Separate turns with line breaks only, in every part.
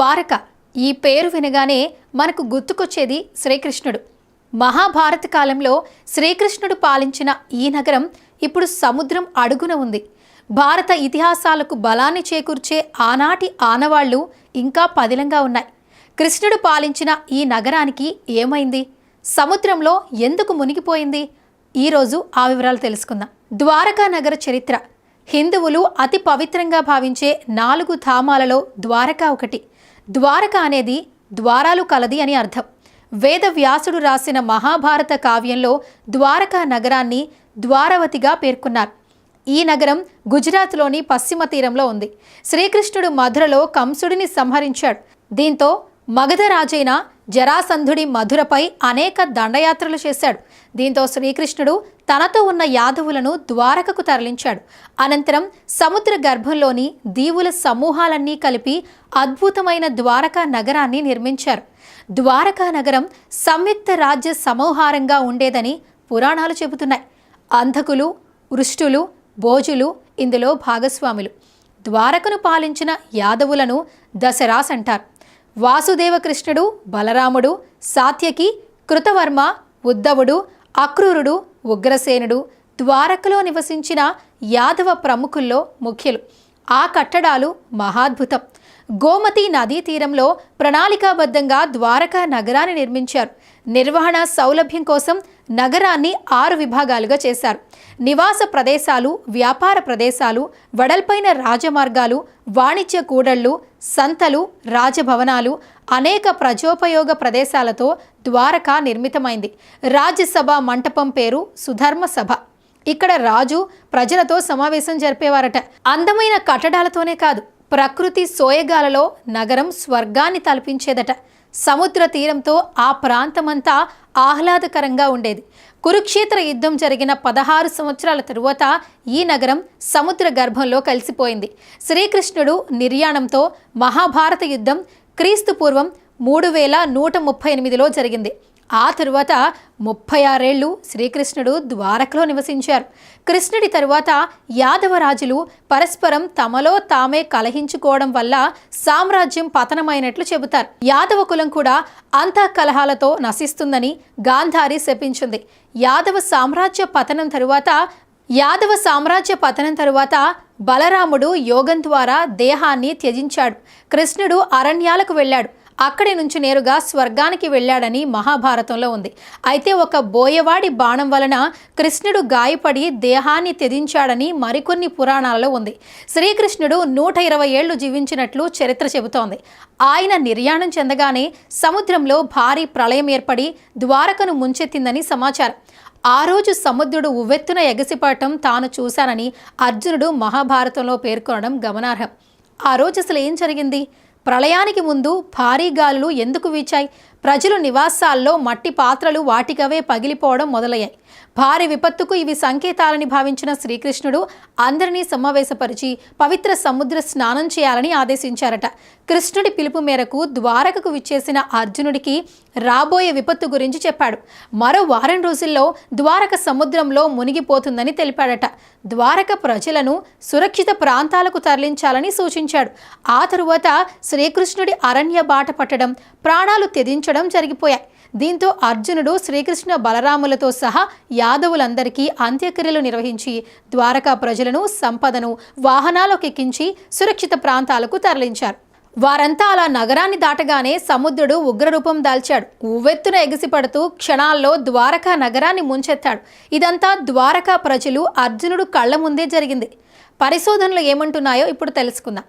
ద్వారక. ఈ పేరు వినగానే మనకు గుర్తుకొచ్చేది శ్రీకృష్ణుడు. మహాభారత కాలంలో శ్రీకృష్ణుడు పాలించిన ఈ నగరం ఇప్పుడు సముద్రం అడుగున ఉంది. భారత ఇతిహాసాలకు బలాన్ని చేకూర్చే ఆనాటి ఆనవాళ్ళు ఇంకా పదిలంగా ఉన్నాయి. కృష్ణుడు పాలించిన ఈ నగరానికి ఏమైంది? సముద్రంలో ఎందుకు మునిగిపోయింది? ఈరోజు ఆ వివరాలు తెలుసుకుందాం. ద్వారకా నగర చరిత్ర. హిందువులు అతి పవిత్రంగా భావించే నాలుగు ధామాలలో ద్వారక ఒకటి. ద్వారక అనేది ద్వారాలు కలది అని అర్థం. వేద వ్యాసుడు రాసిన మహాభారత కావ్యంలో ద్వారకా నగరాన్ని ద్వారవతిగా పేర్కొన్నారు. ఈ నగరం గుజరాత్లోని పశ్చిమ తీరంలో ఉంది. శ్రీకృష్ణుడు మధురలో కంసుడిని సంహరించాడు. దీంతో మగధ రాజైన జరాసంధుడి మధురపై అనేక దండయాత్రలు చేశాడు. దీంతో శ్రీకృష్ణుడు తనతో ఉన్న యాదవులను ద్వారకకు తరలించాడు. అనంతరం సముద్ర గర్భంలోని దీవుల సమూహాలన్నీ కలిపి అద్భుతమైన ద్వారకా నగరాన్ని నిర్మించారు. ద్వారకా నగరం సంయుక్త రాజ్య సమూహారంగా ఉండేదని పురాణాలు చెబుతున్నాయి. అంధకులు వృష్టులు భోజులు ఇందులో భాగస్వాములు. ద్వారకను పాలించిన యాదవులను దశరాస్ అంటారు. వాసుదేవ కృష్ణుడు బలరాముడు సాత్యకి కృతవర్మ ఉద్ధవుడు అక్రూరుడు ఉగ్రసేనుడు ద్వారకలో నివసించిన యాదవ ప్రముఖుల్లో ముఖ్యులు. ఆ కట్టడాలు మహాద్భుతం. గోమతి నదీ తీరంలో ప్రణాళికాబద్ధంగా ద్వారకా నగరాన్ని నిర్మించారు. నిర్వహణ సౌలభ్యం కోసం నగరాన్ని ఆరు విభాగాలుగా చేశారు. నివాస ప్రదేశాలు వ్యాపార ప్రదేశాలు వడల్పైన రాజమార్గాలు వాణిజ్య కూడళ్ళు సంతలు రాజభవనాలు అనేక ప్రజోపయోగ ప్రదేశాలతో ద్వారకా నిర్మితమైంది. రాజ్యసభ మంటపం పేరు సుధర్మ సభ. ఇక్కడ రాజు ప్రజలతో సమావేశం జరిపేవారట. అందమైన కట్టడాలతోనే కాదు ప్రకృతి సోయగాలలో నగరం స్వర్గాన్ని తలపించేదట. సముద్ర తీరంతో ఆ ప్రాంతమంతా ఆహ్లాదకరంగా ఉండేది. కురుక్షేత్ర యుద్ధం జరిగిన పదహారు సంవత్సరాల తరువాత ఈ నగరం సముద్ర గర్భంలో కలిసిపోయింది. శ్రీకృష్ణుడు నిర్యాణంతో మహాభారత యుద్ధం క్రీస్తు పూర్వం మూడు వేల నూట ముప్పై ఎనిమిదిలో జరిగింది. ఆ తరువాత ముప్పై ఆరేళ్ళు శ్రీకృష్ణుడు ద్వారకలో నివసించారు. కృష్ణుడి తరువాత యాదవరాజులు పరస్పరం తమలో తామే కలహించుకోవడం వల్ల సామ్రాజ్యం పతనమైనట్లు చెబుతారు. యాదవ కులం కూడా అంతా కలహాలతో నశిస్తుందని గాంధారి శపించింది. యాదవ సామ్రాజ్య పతనం తరువాత యాదవ సామ్రాజ్య పతనం తరువాత బలరాముడు యోగం ద్వారా దేహాన్ని త్యజించాడు. కృష్ణుడు అరణ్యాలకు వెళ్ళాడు. అక్కడి నుంచి నేరుగా స్వర్గానికి వెళ్ళాడని మహాభారతంలో ఉంది. అయితే ఒక బోయవాడి బాణం వలన కృష్ణుడు గాయపడి దేహాన్ని త్యజించాడని మరికొన్ని పురాణాలలో ఉంది. శ్రీకృష్ణుడు నూట ఇరవై ఏళ్ళు జీవించినట్లు చరిత్ర చెబుతోంది. ఆయన నిర్యాణం చెందగానే సముద్రంలో భారీ ప్రళయం ఏర్పడి ద్వారకను ముంచెత్తిందని సమాచారం. ఆ రోజు సముద్రుడు ఉవ్వెత్తున ఎగసిపడటం తాను చూశానని అర్జునుడు మహాభారతంలో పేర్కొనడం గమనార్హం. ఆ రోజు అసలు ఏం జరిగింది? ప్రళయానికి ముందు భారీ గాలులు ఎందుకు వీచాయి? ప్రజలు నివాసాల్లో మట్టి పాత్రలు వాటికవే పగిలిపోవడం మొదలయ్యాయి. భారీ విపత్తుకు ఇవి సంకేతాలని భావించిన శ్రీకృష్ణుడు అందరినీ సమావేశపరిచి పవిత్ర సముద్ర స్నానం చేయాలని ఆదేశించారట. కృష్ణుడి పిలుపు మేరకు ద్వారకకు విచ్చేసిన అర్జునుడికి రాబోయే విపత్తు గురించి చెప్పాడు. మరో వారం రోజుల్లో ద్వారక సముద్రంలో మునిగిపోతుందని తెలిపాడట. ద్వారక ప్రజలను సురక్షిత ప్రాంతాలకు తరలించాలని సూచించాడు. ఆ తరువాత శ్రీకృష్ణుడి అరణ్య బాట పట్టడం ప్రాణాలు త్యజించడం జరిగిపోయాయి. దీంతో అర్జునుడు శ్రీకృష్ణ బలరాములతో సహా యాదవులందరికీ అంత్యక్రియలు నిర్వహించి ద్వారకా ప్రజలను సంపదను వాహనాలకెక్కించి సురక్షిత ప్రాంతాలకు తరలించారు. వారంతా అలా నగరాన్ని దాటగానే సముద్రుడు ఉగ్రరూపం దాల్చాడు. ఉవ్వెత్తున ఎగిసిపడుతూ క్షణాల్లో ద్వారకా నగరాన్ని ముంచెత్తాడు. ఇదంతా ద్వారకా ప్రజలు అర్జునుడు కళ్ళ ముందే జరిగింది. పరిశోధనలు ఏమంటున్నాయో ఇప్పుడు తెలుసుకుందాం.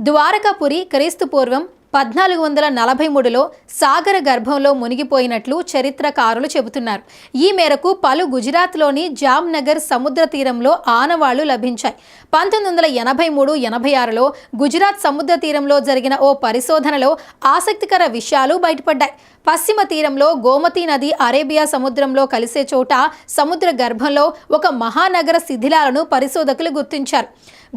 ద్వారకాపురి క్రీస్తు పూర్వం పద్నాలుగు వందల నలభై మూడులో సాగర గర్భంలో మునిగిపోయినట్లు చరిత్రకారులు చెబుతున్నారు. ఈ మేరకు పలు గుజరాత్లోని జామ్నగర్ సముద్ర తీరంలో ఆనవాళ్ళు లభించాయి. పంతొమ్మిది వందల ఎనభై మూడు ఎనభై ఆరులో గుజరాత్ సముద్ర తీరంలో జరిగిన ఓ పరిశోధనలో ఆసక్తికర విషయాలు బయటపడ్డాయి. పశ్చిమ తీరంలో గోమతి నది అరేబియా సముద్రంలో కలిసే చోట సముద్ర గర్భంలో ఒక మహానగర శిథిలాలను పరిశోధకులు గుర్తించారు.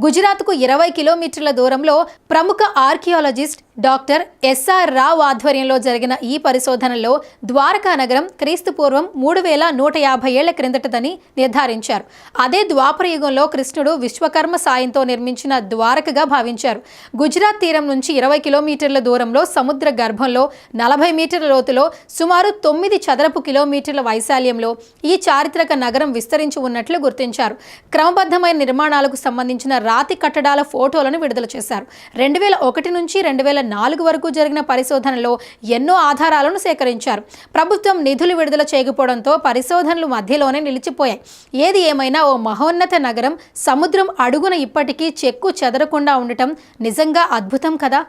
గుజరాత్కు ఇరవై కిలోమీటర్ల దూరంలో ప్రముఖ ఆర్కియాలజిస్ట్ డాక్టర్ ఎస్ఆర్ రావ్ ఆధ్వర్యంలో జరిగిన ఈ పరిశోధనలో ద్వారకా నగరం క్రీస్తుపూర్వం మూడు వేల నూట యాభై ఏళ్ళ క్రిందటదని నిర్ధారించారు. అదే ద్వాపర యుగంలో కృష్ణుడు విశ్వకర్మ సాయంతో నిర్మించిన ద్వారకగా భావించారు. గుజరాత్ తీరం నుంచి ఇరవై కిలోమీటర్ల దూరంలో సముద్ర గర్భంలో నలభై మీటర్ల లోతులో సుమారు తొమ్మిది చదరపు కిలోమీటర్ల వైశాల్యంలో ఈ చారిత్రక నగరం విస్తరించి ఉన్నట్లు గుర్తించారు. క్రమబద్ధమైన నిర్మాణాలకు సంబంధించిన రాతి కట్టడాల ఫోటోలను విడుదల చేశారు. రెండు వేల ఒకటి నుంచి రెండు వేల నాలుగు వరకు జరిగిన పరిశోధనలో ఎన్నో ఆధారాలను సేకరించారు. ప్రభుత్వం నిధులు విడుదల చేయకపోవడంతో పరిశోధనలు మధ్యలోనే నిలిచిపోయాయి. ఏది ఏమైనా ఓ మహోన్నత నగరం సముద్రం అడుగున ఇప్పటికీ చెక్కు చెదరకుండా ఉండటం నిజంగా అద్భుతం కదా?